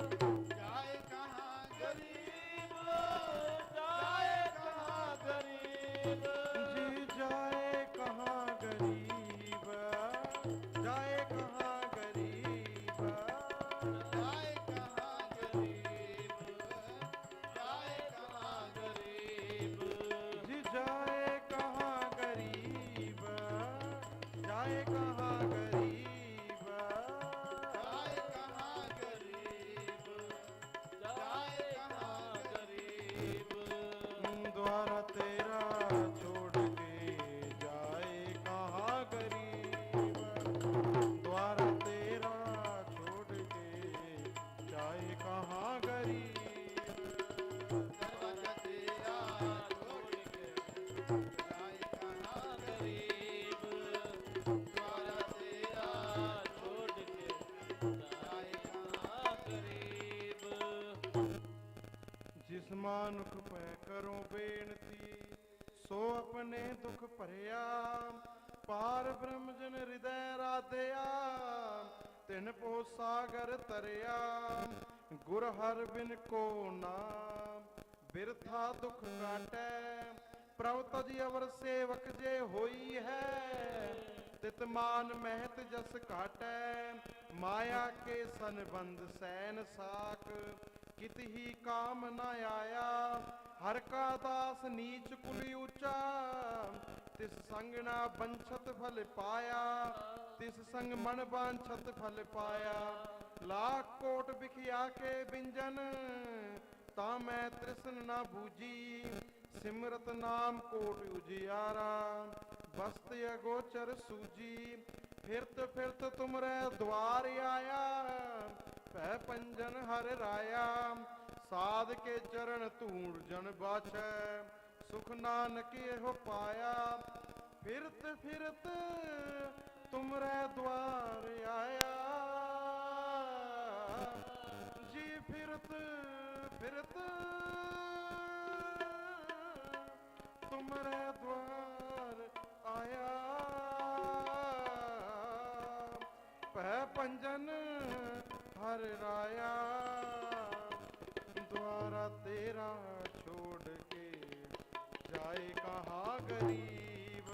Bye. ਮਾਨੁਖ ਪੈ ਕਰੋ ਬੇਨਤੀ, ਸੋ ਆਪਣੇ ਦੁੱਖ ਭਰਿਆ। ਪਾਰ ਬ੍ਰਹਮ ਜਨ ਹਿਰਦੈ ਰਾਧਿਆ, ਤਿਨ ਪੋ ਸਾਗਰ ਤਰਿਆ ਗੁਰ ਹਰ ਬਿਨ ਕੋ ਨਾਮ। ਬਿਰਥਾ ਦੁਖ ਕਾਟੈ, ਪ੍ਰਭ ਤਜ ਅਵਰ ਸੇਵਕ ਜੇ ਹੋਈ ਹੈ, ਤਿਤ ਮਾਨ ਮਹਿਤ ਜਸ ਘਾਟੈ, ਮਾਇਆ ਕੇ ਸੰਬੰਧ ਸੈਨ ਸਾਕ ਕਿਤ ਹੀ ਕਾਮ ਨ ਆਇਆ, ਹਰ ਕਾ ਦਾਸ ਨੀਚ ਕੁਲ ਉੱਚਾ, ਤਿਸ ਸੰਗ ਨਾ ਬੰਛਤ ਫਲ ਪਾਇਆ, ਤਿਸ ਸੰਗ ਮਨ ਬਾਂਛਤ ਫਲ ਪਾਇਆ, ਲੱਖ ਕੋਟ ਵਿਖਿਆ ਕੇ ਬਿੰਜਨ ਤਾਂ ਮੈਂ ਤ੍ਰਿਸ਼ਨ ਨਾ ਬੂਜੀ ਸਿਮਰਤ ਨਾਮ ਕੋਟ ਉਜਿਆਰਾ। ਬਸਤ ਅਗੋਚਰ ਸੂਜੀ, ਫਿਰਤ ਫਿਰਤ ਤੁਮਰੇ ਦਵਾਰ ਆਇਆ। ਭੈ ਪੰਜਨ ਹਰ ਰਾਇਆ, ਸਾਧ ਕੇ ਚਰਨ ਧੂੜ ਜਨ ਬਾਛੈ। ਸੁਖ ਨਾਨਕ ਇਹੋ ਪਾਇਆ, ਫਿਰਤ ਫਿਰਤ ਤੁਮਰੇ ਦਵਾਰ ਆਇਆ। ਜੀ ਫਿਰਤ ਫਿਰਤ ਤੁਮਰੇ ਦਵਾਰ ਆਇਆ। ਪੈ ਪੰਜਨ ਹਰ ਰਾਇਆ। ਦੁਆਰਾ ਤੇਰਾ ਛੋੜ ਕੇ ਜਾਏ ਕਹਾ ਗਰੀਬ।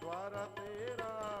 ਦੁਆਰਾ ਤੇਰਾ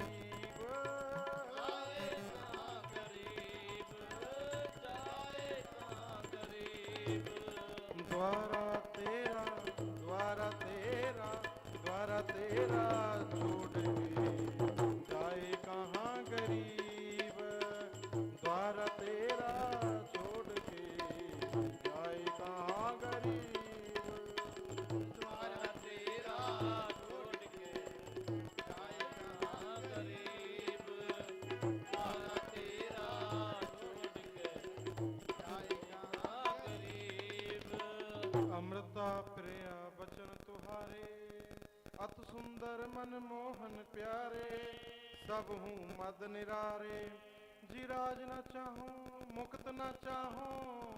ਸੁੰਦਰ ਮਨ ਮੋਹਨ ਪਿਆਰੇ, ਸਭ ਹੂੰ ਮਦ ਨਿਰਾਰੇ। ਜੀ ਰਾਜ ਨਾ ਚਾਹੋ, ਮੁਕਤ ਨਾ ਚਾਹੋ,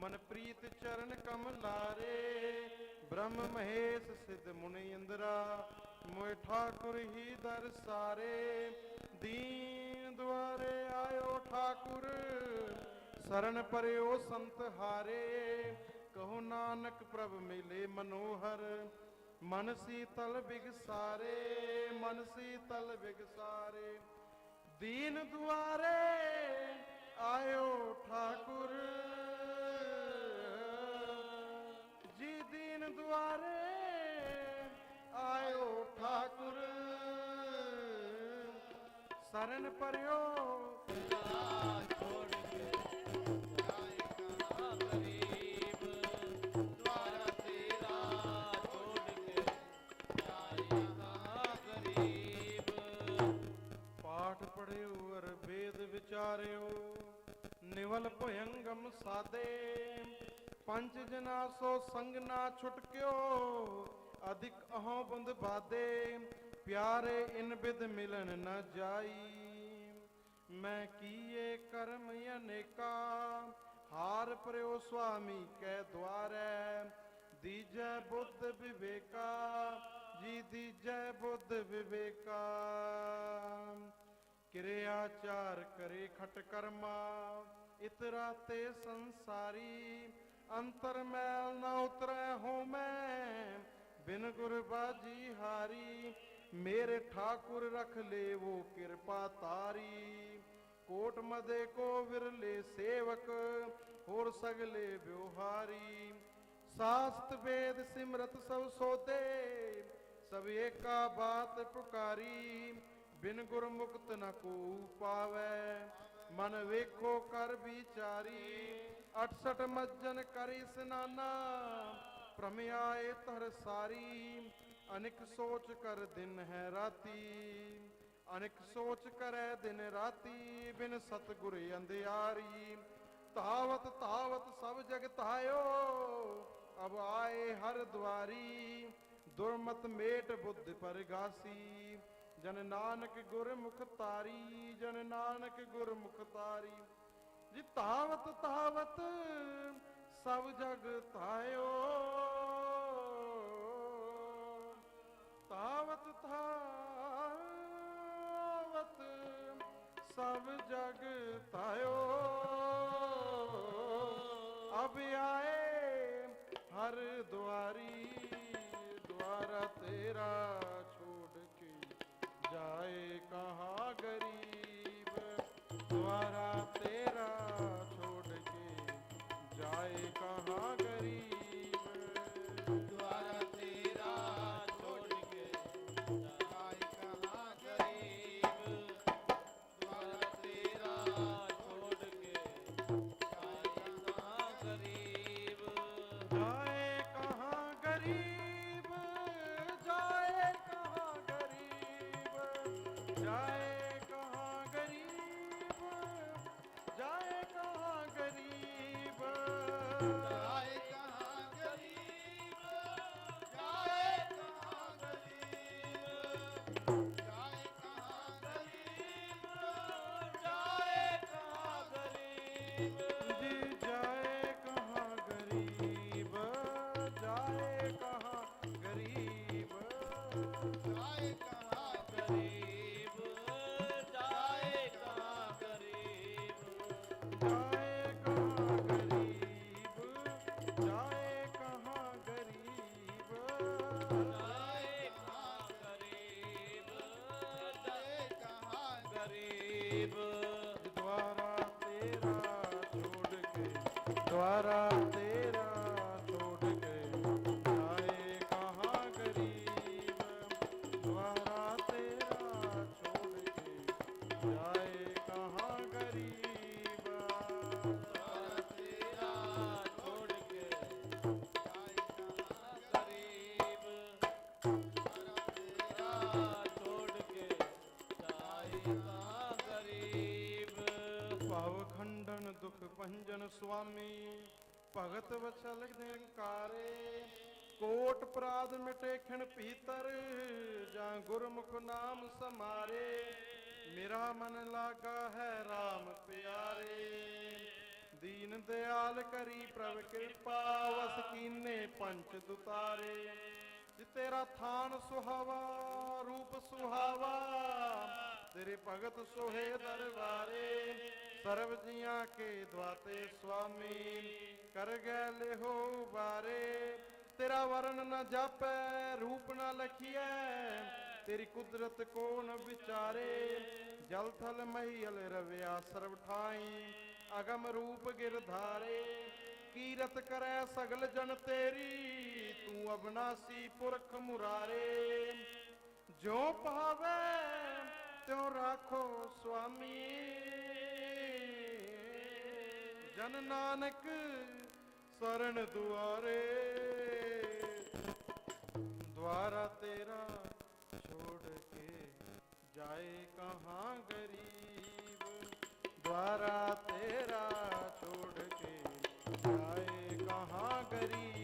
ਮਨ ਪ੍ਰੀਤ ਚਰਨ ਕਮਲਾਰੇ ਬ੍ਰਹਮ ਮਹੇਸ਼ ਸਿਧ ਮੁਨੀ ਇੰਦਰਾ ਮੋਇ ਠਾਕੁਰ ਹੀ ਦਰ ਸਾਰੇ। ਦੀਨ ਦੁਆਰੇ ਆਇਓ ਠਾਕੁਰ, ਸਰਨ ਪਰਿਓ ਸੰਤ ਹਾਰੇ। ਕਹੋ ਨਾਨਕ ਪ੍ਰਭ ਮਿਲੇ ਮਨੋਹਰ ਮਨ ਸੀਤਲ ਬਿਗਸਾਰੇ ਮਨ ਸੀਤਲ ਬਿਗਸਾਰੇ ਦੀਨ ਦੁਆਰੇ ਆਇਓ ਠਾਕੁਰ। ਜੀ ਦੀਨ ਦੁਆਰੇ ਆਇਓ ਠਾਕੁਰ। ਸਰਨ ਪਰਿਓ। ਛੋੜ ਪੰਜ ਜਨਾ ਸੋ ਸੰਗ ਨਾ ਛੁਟਕਿਓ ਅਧਿਕ ਅਹੋਂ ਬੰਦ ਬਾਦੇ, ਪਿਆਰੇ ਇਨ ਬਿਦ ਮਿਲਨ ਨ ਜਾਈ। ਮੈਂ ਕੀਏ ਕਰਮ ਅਨੇਕਾ, ਹਾਰ ਪਰਿਓ ਸੁਆਮੀ ਕੈ ਦਵਾਰੈ ਦੀਜੈ ਬੁੱਧ ਵਿਵੇਕਾ, ਜੀ ਦੀਜੈ ਬੁੱਧ ਵਿਵੇਕਾ। ਕਿਰਿਆਚਾਰ ਕਰੇ ਖਟ ਕਰਮਾ, ਇਤਰਾ ਤੇ ਸੰਸਾਰੀ ਅੰਤਰ ਮੈਲ ਨਾ ਉਤਰੈ ਹੋ ਬਿਨ ਗੁਰ ਬਾਜੀ ਹਾਰੀ, ਮੇਰੇ ਠਾਕੁਰ ਰਖ ਲੇਵੋ ਕਿਰਪਾ ਤਾਰੀ। ਕੋਟ ਮਦੇ ਕੋ ਵਿਰਲੇ ਸੇਵਕ, ਹੋਰ ਸਗਲੇ ਵਿਵਹਾਰੀ। ਸਾਸਤ ਵੇਦ ਸਿਮਰਤ ਸਭ ਸੋਤੇ, ਸਭ ਏਕਾ ਬਾਤ ਪੁਕਾਰੀ, ਬਿਨ ਗੁਰ ਮੁਕਤ ਨ ਕੋ ਪਾਵੈ। ਮਨ ਵੇਖੋ ਕਰ ਵਿਚਾਰੀ 68 ਮੱਜਨ ਕਰੀ ਸਨਾਨਾ, ਪ੍ਰਮਿਆਏ ਤਰ ਸਾਰੀ। ਅਨਿਕ ਸੋਚ ਕਰ ਦਿਨ ਹੈ ਰਾਤੀ, ਅਨਿਕ ਸੋਚ ਕਰੈ ਦਿਨ ਰਾਤੀ, ਬਿਨ ਸਤਗੁਰ ਅੰਧਿਆਰੀ। ਤਾਵਤ ਤਾਵਤ ਸਭ ਜਗਤ ਆਇਓ ਅਬ ਆਏ ਹਰ ਦੁਆਰੀ। ਦੁਰਮਤ ਮੇਟ ਬੁੱਧ ਪਰਗਾਸੀ, ਜਨ ਨਾਨਕ ਗੁਰਮੁਖ ਤਾਰੀ, ਜਨ ਨਾਨਕ ਗੁਰਮੁਖ ਤਾਰੀ। ਤਾਵਤ ਤਾਵਤ ਸਭ ਜਗ ਤਾਇਓ ਤਾਵਤ ਤਾਵਤ ਸਭ ਜਗ ਤਾਇਓ ਅਬ ਆਏ ਹਰ ਦੁਆਰੀ, ਦੁਆਰਾ ਤੇਰਾ ਛੋੜ ਕੇ ਜਾਏ ਕਹਾ ਗਰੀਬ। ਦੁਆਰਾ ਤੇਰਾ ਆਏ ਕਹਾ ਕਰੀ Bye. Shiva. ਖੰਡਨ ਸੁਆਮੀ, ਭਗਤ ਵਛਲ ਨਿਰੰਕਾਰੇ, ਕੋਟ ਪ੍ਰਾਦ ਮਿਟੇ ਖਣ ਪੀਤਰ ਜਾਂ ਗੁਰਮੁਖ ਨਾਮ ਸਮਾਰੇ, ਮੇਰਾ ਮਨ ਲਾਗਾ ਹੈ RAM ਪਿਆਰੇ। ਦੀਨ ਦਿਆਲ ਕਰੀ ਪ੍ਰਭ ਕਿਰਪਾ, ਵਸ ਕੀਨੇ ਪੰਚ ਦੁਤਾਰੇ। ਜੀ ਤੇਰਾ ਥਾਨ ਸੁਹਾਵਾ, ਰੂਪ ਸੁਹਾਵਾ ਤੇਰੇ ਭਗਤ ਸੋਹੇ ਦਰਬਾਰੇ, ਸਰਬ ਜੀਆਂ ਕੇ ਦਵਾਤੇ ਸੁਆਮੀ, ਕਰ ਗਏ ਲਿਹੋ ਬਾਰੇ। ਤੇਰਾ ਵਰਨ ਨ ਜਾਪੈ, ਰੂਪ ਨ ਲਖੀਐ, ਤੇਰੀ ਕੁਦਰਤ ਕੋ ਨ ਵਿਚਾਰੇ। ਜਲ ਥਲ ਮਹੀਲ ਰਵਿਆ ਸਰਬ ਠਾਈ, ਅਗਮ ਰੂਪ ਗਿਰਧਾਰੇ ਕੀਰਤ ਕਰੈ ਸਗਲ ਜਨ ਤੇਰੀ, ਤੂੰ ਅਬਨਾਸੀ ਪੁਰਖ ਮੁਰਾਰੇ। ਜੋ ਪਾਵੇ क्यों राखो स्वामी? जन नानक शरण दुआरे। द्वारा तेरा छोड़ के जाए कहाँ गरीब? द्वारा तेरा छोड़ के जाए कहाँ गरीब?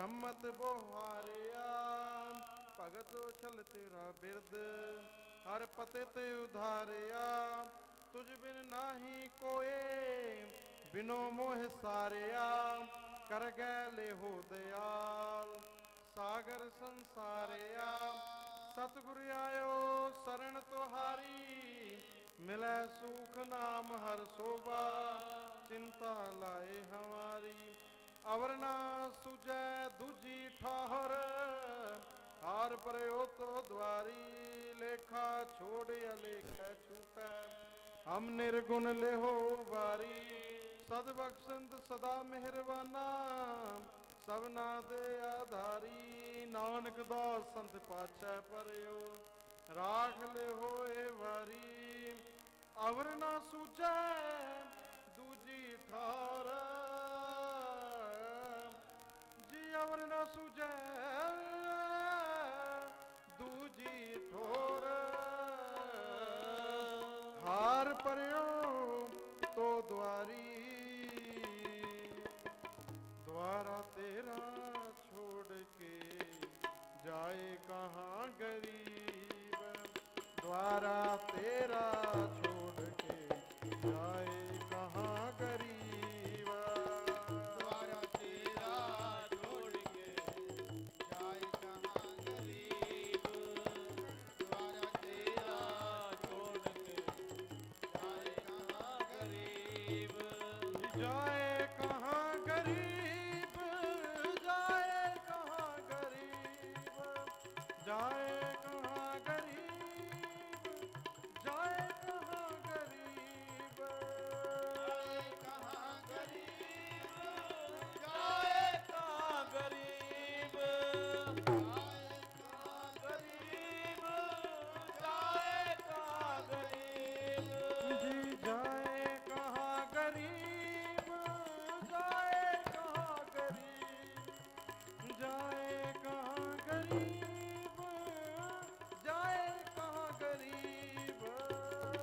ਬ੍ਰਹਮਤ ਬੋਹਾਰਿਆ। ਭਗਤ ਛਲ ਤੇਰਾ ਬਿਰਦ, ਹਰ ਪਤੇ ਤੇ ਉਧਾਰਿਆ। ਤੁਝ ਬਿਨ ਨਾਹੀ ਕੋਏ, ਬਿਨੋ ਮੋਹ ਸਾਰਿਆ। ਕਰ ਗਏ ਲਿਹੋ ਦਿਆਲ, ਸਾਗਰ ਸੰਸਾਰਿਆ। ਸਤਿਗੁਰ ਆਇਓ ਸਰਣ ਤੁਹਾਰੀ। ਮਿਲੈ ਸੁਖ ਨਾਮ ਹਰ ਸੋਭਾ, ਚਿੰਤਾ ਲਾਏ ਹਮਾਰੀ। ਅਵਰ ਨਾ ਸੁਜੈ ਦੂਜੀ ਠਾਹਰ। ਹਾਰ ਪਰਿਓ ਤੋ ਦਵਾਰੀ ਲੇਖਾ ਛੋੜਿਆ ਅਲੇਖੈ ਛੂਟੈ। ਹਮ ਨਿਰਗੁਣ ਲਿਹੋ ਵਾਰੀ, ਸਦ ਬਖਸ਼ੰਦ ਸਦਾ ਮਿਹਰਬਾਨਾ। ਸਭਨਾ ਦੇ ਆਧਾਰੀ, ਨਾਨਕ ਦਾ ਸੰਤ ਪਾਛੈ ਪਰਿਓ। ਰਾਖ ਲਿਹੋ ਏ ਵਾਰੀ, ਅਵਰ ਨਾ ਸੂਝੈ ਦੂਜੀ ਠਾਰ दूजी ठोर। हार पर तो द्वारी, द्वारा तेरा छोड़ के जाए कहाँ गरीब? द्वारा तेरा छोड़ के जाए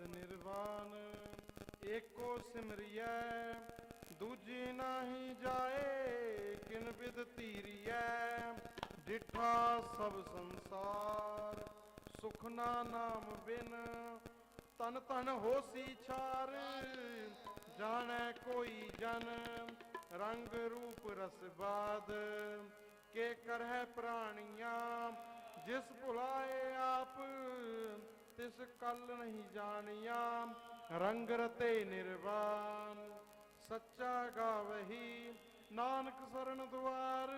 ਜੀਵਨ ਨਿਰਵਾਨ, ਏਕੋ ਸਿਮਰਿਐ, ਦੂਜੀ ਨਾਹੀ ਜਾਏ, ਕਿਨ ਬਿਦ ਧੀਰੀਐ। ਡਿਠਾ ਸਭ ਸੰਸਾਰ, ਸੁਖ ਨਾ ਨਾਮ ਬਿਨ ਤਨ ਤਨ ਹੋਸੀ ਛਾਰ, ਜਾਣੈ ਕੋਈ ਜਨ, ਰੰਗ ਰੂਪ ਰਸ ਬਾਦ। ਕੇ ਕਰਹਿ ਪ੍ਰਾਣੀਆਂ, ਜਿਸ ਭੁਲਾਏ ਆਪ ਤਿਸ ਕਲ ਨਹੀਂ ਜਾਣੀਆਂ, ਰੰਗ ਰਤੇ ਨਿਰਵਾਨ ਸੱਚਾ ਗਾਵਹੀ, ਨਾਨਕ ਸਰਨ ਦੁਆਰ,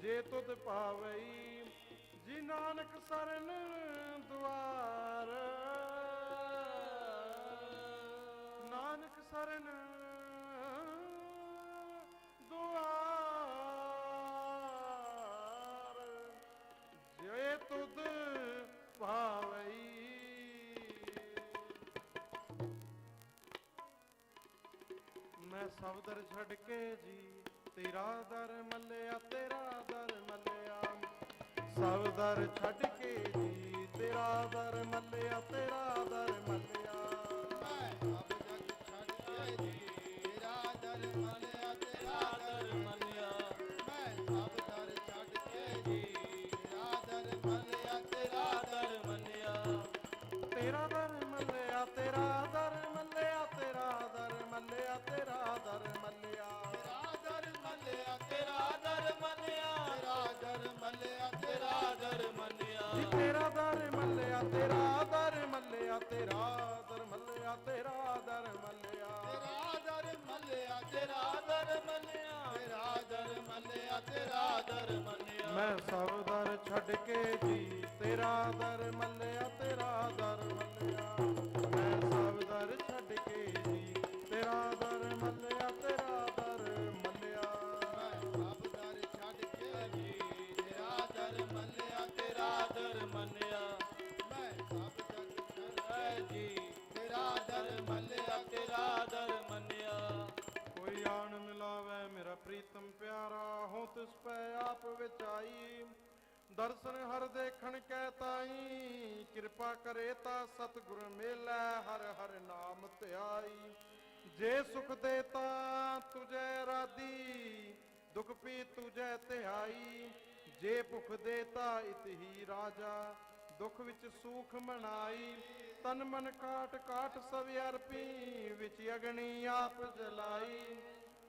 ਜੇ ਤੁਧ ਪਾਵਈ ਜੀ ਨਾਨਕ ਸਰਨ ਦੁਆਰ। ਨਾਨਕ ਸਰਨ ਸਭ ਦਰ ਛੱਡ ਕੇ ਜੀ। ਤੇਰਾ ਦਰ ਮੱਲਿਆ, ਤੇਰਾ ਦਰ ਮੱਲਿਆ। ਸਭ ਦਰ ਛੱਡ ਕੇ ਜੀ। ਤੇਰਾ ਦਰ ਮੱਲਿਆ, ਤੇਰਾ ਦਰ ਮੱਲਿਆ। ਦਰ ਮੱਲਿਆ ਤੇਰਾ ਦਰ ਦਰ ਦਰ ਮਲਿਆ ਮੈਂ ਸਭ ਦਰ ਛੱਡ ਕੇ ਜੀ ਤੇਰਾ ਦਰ ਮੱਲਿਆ ਤੇਰਾ ਦਰ ਮੱਲਿਆ ਮੈਂ ਸਭ ਦਰ ਛੱਡ ਕੇ ਜੀ ਤੇਰਾ ਦਰ ਮੱਲਿਆ ਤੇਰਾ ਦਰ ਮੱਲਿਆ ਮੈਂ ਸਭ ਦਰ ਛੱਡ ਕੇ ਜੀ ਤੇਰਾ ਦਰ ਮਲਿਆ ਤੇਰਾ ਦਰ ਮਲਿਆ ਮੈਂ ਸਭ ਜਗ ਛੱਡ ਕੇ ਜੀ ਤੇਰਾ ਦਰ ਮਲਿਆ ਤੇਰਾ ਦਰ ਮਲਿਆ ਕੋਈ ਆਣ ਮਿਲਾਵੇ ਮੇਰਾ ਪ੍ਰੀਤਮ ਪਿਆਰਾ ਹੋ ਤਿਸ ਪੈ ਆਪ ਵਿੱਚ ਦਰਸ਼ਨ ਹਰ ਦੇਖਣ ਕੈ ਤਾਈ, ਕਿਰਪਾ ਕਰੇ ਤਾ ਸਤਿਗੁਰ ਮੇਲੇ, ਹਰ ਹਰ ਨਾਮ ਧਿਆਈ। ਜੇ ਸੁਖ ਦੇਤਾ ਤੁਝੈ ਰਾਦੀ, ਦੁਖ ਪੀ ਤੁਝੈ ਧਿਆਈ। ਜੇ ਭੁਖ ਦੇਤਾ ਇਤ ਹੀ ਰਾਜਾ, ਦੁਖ ਵਿੱਚ ਸੂਖ ਮਨਾਈ। ਤਨ ਮਨ ਕਾਟ ਕਾਟ ਸਭ ਅਰਪੀ, ਵਿੱਚ ਅਗਣੀ ਆਪ ਜਲਾਈ।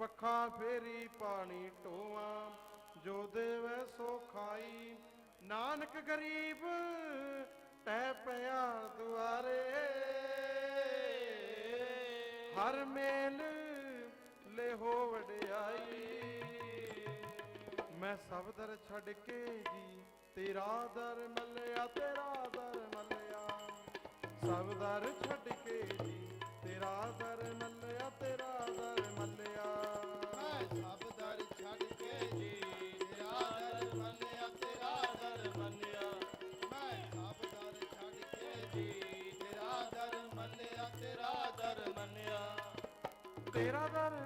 ਪੱਖਾ ਫੇਰੀ ਪਾਣੀ ਢੋਆ ਜੋ ਦੇਵੈ ਸੋ ਖਾਈ। ਨਾਨਕ ਗਰੀਬ, ਟਹਿ ਪਿਆ ਦੁਆਰੇ। ਹਰ ਮੇਲ ਲੈਹੋ ਵਡਿਆਈ। ਮੈਂ ਸਭ ਦਰ ਛੱਡ ਕੇ ਜੀ, ਤੇਰਾ ਦਰ ਮੱਲਿਆ, ਤੇਰਾ ਦਰ ਮੱਲਿਆ। ਸਭ ਦਰ ਛੱਡ ਕੇ ਜੀ ਤੇਰਾ ਦਰ ਮੱਲਿਆ ਤੇਰਾ ਦਰ ਮੱਲਿਆ। ਮੈਂ ਸਭ ਦਰ ਛੱਡ ਕੇ ਜੀ ਤੇਰਾ ਦਰ ਮੰਨਿਆ ਤੇਰਾ ਦਰ ਮੰਨਿਆ ਮੈਂ ਸਭ ਦਰ ਛੱਡ ਕੇ ਜੀ ਤੇਰਾ ਦਰ ਮੰਨਿਆ ਤੇਰਾ ਦਰ ਮੰਨਿਆ ਤੇਰਾ ਦਰ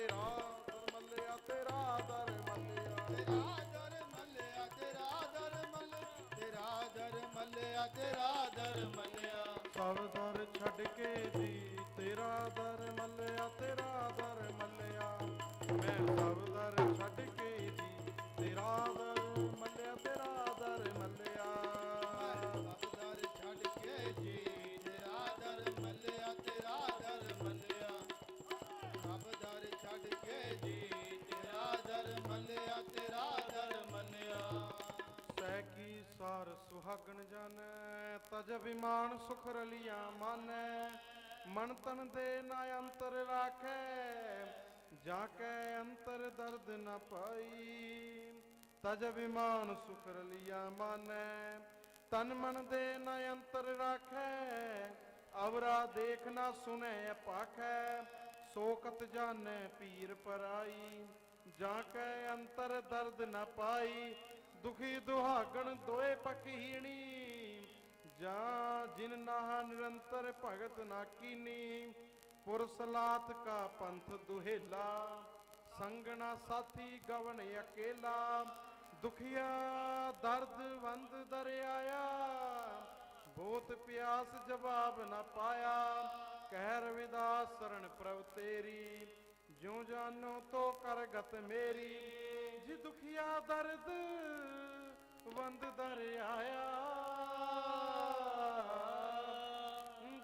ਤੇਰਾ ਦਰ ਮੱਲਿਆ ਤੇਰਾ ਦਰ ਮੱਲਿਆ। ਤੇਰਾ ਦਰ ਮੱਲਿਆ ਤੇਰਾ ਦਰ ਮੱਲਿਆ ਤੇਰਾ ਦਰ ਮੱਲਿਆ ਤੇਰਾ ਦਰ ਮੱਲਿਆ। ਸਭ ਦਰ ਛੱਡ ਕੇ ਜੀ ਤੇਰਾ ਦਰ ਮੱਲਿਆ ਤੇਰਾ ਦਰ ਮੱਲਿਆ। ਮੈਂ ਸਭ ਦਰ ਕੀ ਸੁਹਾਗਣ ਜਾਣੈ, ਤਜ ਅਭਿਮਾਨ ਸੁਖ ਰਲੀਆਂ ਮਾਨੈ, ਮਨ ਤਨ ਦੇ ਨਾ ਅੰਤਰ ਰਾਖੈ ਜਾ ਕੈ ਅੰਤਰ ਦਰਦ ਨ ਪਾਈ। ਤਜ ਅਭਿਮਾਨ ਸੁਖ ਰਲੀਆਂ ਮਾਨੈ, ਤਨ ਮਨ ਦੇ ਨਾ ਅੰਤਰ ਰਾਖੈ, ਅਵਰਾ ਦੇਖ ਨਾ ਸੁਨੈ ਪਾਖੈ ਸੋਕਤ ਜਾਣੈ ਪੀਰ ਪਰਾਈ ਜਾ ਕੈ ਅੰਤਰ ਦਰਦ ਨ ਪਾਈ। ਦੁਖੀ ਦੁਹਾਗਣ ਦੋਏ ਪਕਹੀਣੀ, ਜਾਂ ਜਿਨ ਨਾਹ ਨਿਰੰਤਰ ਭਗਤ ਨਾ ਕੀਨੀ ਪੁਰਸ ਲਾਤ ਕਾ ਪੰਥ ਦੁਹੇਲਾ, ਸੰਗਣਾ ਸਾਥੀ ਗਵਨ ਅਕੇਲਾ, ਦੁਖੀਆ ਦਰਦ ਵੰਦ ਦਰਿਆਇਆ, ਬੋਤ ਪਿਆਸ ਜਵਾਬ ਨਾ ਪਾਇਆ ਕਹਿ ਰਵਿਦਾਸ ਸਰਣ ਪ੍ਰਭ ਤੇਰੀ, ਜਿਉ ਜਾਨੋ ਤੋ ਕਰਗਤ ਮੇਰੀ। ਜੀ ਦੁਖੀਆ ਦਰਦ ਵੰਦ ਦਰਿਆਇਆ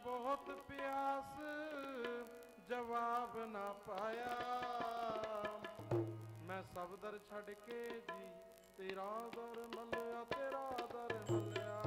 ਬਹੁਤ ਪਿਆਸ ਜਵਾਬ ਨਾ ਪਾਇਆ। ਮੈਂ ਸਭ ਦਰ ਛੱਡ ਕੇ ਜੀ ਤੇਰਾ ਦਰ ਮੱਲਿਆ, ਤੇਰਾ ਦਰ ਮੱਲਿਆ।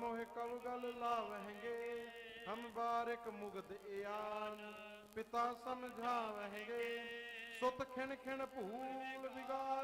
मोह कौगल लावहेंगे हम बारिक मुगद एयान पिता समझावहेंगे सुत खिण खिण भूल बिगाड़